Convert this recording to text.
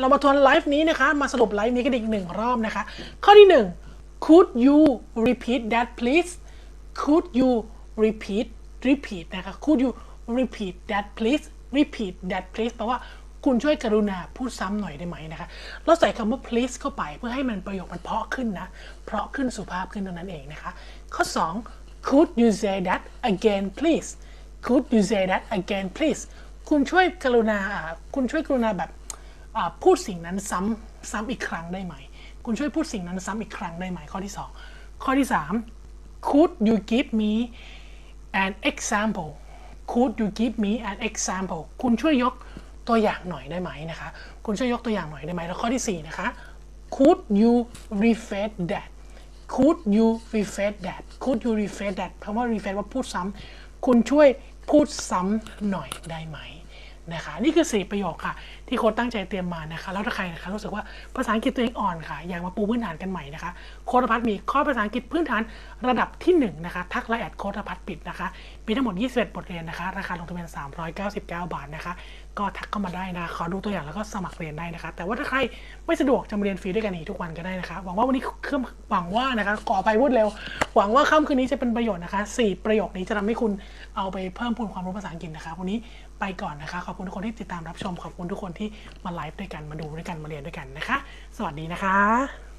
เรามาทวนไลฟ์นี้นะคะ มาสรุปไลฟ์นี้กันอีกหนึ่งรอบนะคะ ข้อที่หนึ่ง could you repeat that please could you repeat repeat นะคะ could you repeat that please repeat that please แปลว่าคุณช่วยกรุณาพูดซ้ำหน่อยได้ไหมนะคะ เราใส่คำว่า please เข้าไปเพื่อให้มันประโยคมันเพาะขึ้นนะ เพาะขึ้นสุภาพขึ้นเท่านั้นเองนะคะ ข้อ 2 could you say that again please could you say that again please คุณช่วยกรุณา คุณช่วยกรุณาแบบ พูดสิ่งนั้นซ้ำซ้ำอีกครั้งได้ไหม คุณช่วยพูดสิ่งนั้นซ้ำอีกครั้งได้ไหม ข้อที่ 2 ข้อที่ 3 could you give me an example could you give me an example คุณช่วยยกตัวอย่างหน่อยได้ไหมนะคะ คุณช่วยยกตัวอย่างหน่อยได้ไหม แล้วข้อที่ 4 นะคะ could you rephrase that could you rephrase that could you rephrase that เพราะว่า rephrase ว่าพูดซ้ำ คุณช่วยพูดซ้ำหน่อยได้ไหม นะคะนี่คือ 4 ประโยคค่ะ ที่โค้ดตั้งใจเตรียมมานะคะ แล้วถ้าใครนะคะรู้สึกว่าภาษาอังกฤษตัวเองอ่อนค่ะ อยากมาปูพื้นฐานกันใหม่นะคะ โค้ดพัฒนมีข้อภาษาอังกฤษพื้นฐานระดับที่1นะคะทักไลน์แอดโค้ดพัฒปิดนะคะมีทั้งหมด 21 บทเรียนนะคะ ราคาลงทะเบียน 399 บาทนะคะ ก็ทักเข้ามาได้นะ ขอดูตัวอย่างแล้วก็สมัครเรียนได้นะคะ แต่ว่าถ้าใครไม่สะดวกจะมาเรียนฟรีด้วยกันอีกทุกวันก็ได้นะคะ หวังว่าวันนี้เครื่องหวังว่านะคะขออภัยพูดเร็ว หวังว่าค่ำคืนนี้จะเป็นประโยชน์นะคะสี่ประโยคนี้จะทำให้คุณเอาไปเพิ่มพูนความรู้ภาษาอังกฤษนะคะวันนี้ไปก่อนนะคะ ขอบคุณทุกคนที่ติดตามรับชม ขอบคุณทุกคนที่มาไลฟ์ด้วยกัน มาดูด้วยกัน มาเรียนด้วยกันนะคะ สวัสดีนะคะ